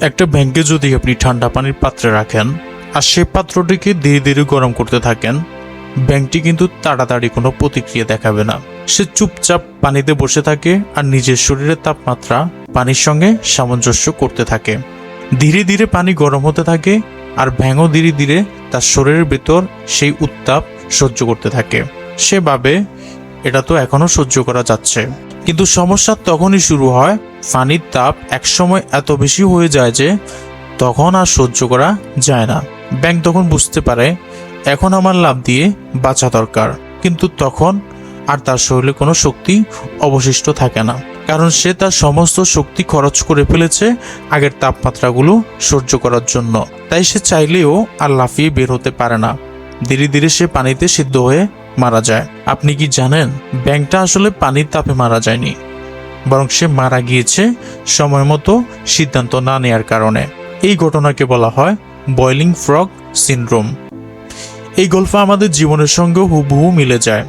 একটা ব্যাংকে যদি আপনি ঠান্ডা পানির পাত্রে রাখেন, আর সে পাত্রটিকে ধীরে ধীরে গরম করতে থাকেন, ব্যাংকটি কিন্তু তাড়াতাড়ি কোনো প্রতিক্রিয়া দেখাবে না। সে চুপচাপ পানিতে বসে থাকে আর নিজের শরীরের তাপমাত্রা পানির সঙ্গে সামঞ্জস্য করতে থাকে। ধীরে ধীরে পানি গরম হতে থাকে আর ভ্যাঙও ধীরে ধীরে তার শরীরের ভেতর সেই উত্তাপ সহ্য করতে থাকে। সে ভাবে, এটা তো এখনও সহ্য করা যাচ্ছে। কিন্তু সমস্যা তখনই শুরু হয় পানির তাপ একসময় এত বেশি হয়ে যায় যে তখন আর সহ্য করা যায় না। ব্যাংক তখন বুঝতে পারে, এখন আমার লাভ দিয়ে বাঁচা দরকার। কিন্তু তখন আর তার শরীরে কোনো শক্তি অবশিষ্ট থাকে না। কারণ সে তার সমস্ত শক্তি খরচ করে ফেলেছে আগের তাপমাত্রাগুলো সহ্য করার জন্য। তাই সে চাইলেও আর লাফিয়ে বের হতে পারে না। ধীরে ধীরে সে পানিতে সিদ্ধ হয়ে মারা যায়। আপনি কি জানেন, ব্যাংকটা আসলে পানির তাপে মারা যায়নি? বরং সে মারা গিয়েছে সময় মতো সিদ্ধান্ত না নেয়ার কারণে। এই ঘটনাকে বলা হয় বয়লিং ফ্রগ সিনড্রোম এই গল্প আমাদের জীবনের সঙ্গে হুবহু মিলে যায়।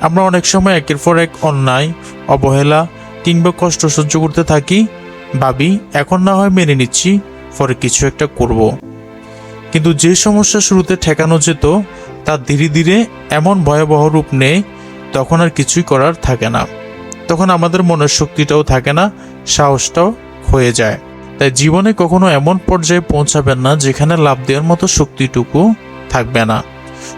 আমরা অনেক সময় একের পর এক অন্যায়, অবহেলা কিংবা কষ্ট সহ্য করতে থাকি, ভাবি, এখন না হয় মেনে নিচ্ছি, পরে কিছু একটা করব। কিন্তু যে সমস্যা শুরুতে ঠেকানো যেত, তা ধীরে ধীরে এমন ভয়াবহ রূপ নেয়, তখন আর কিছুই করার থাকে না। তখন আমাদের মনের শক্তিটাও থাকে না, সাহসটাও হয়ে যায়। তাই জীবনে কখনো এমন পর্যায়ে পৌঁছাবেন না যেখানে লাভ দেওয়ার মতো শক্তিটুকু থাকবে না।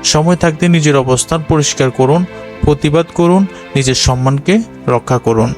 সময় থাকতে নিজের অবস্থান পরিষ্কার করুন, প্রতিবাদ করুন, নিজের সম্মানকে রক্ষা করুন।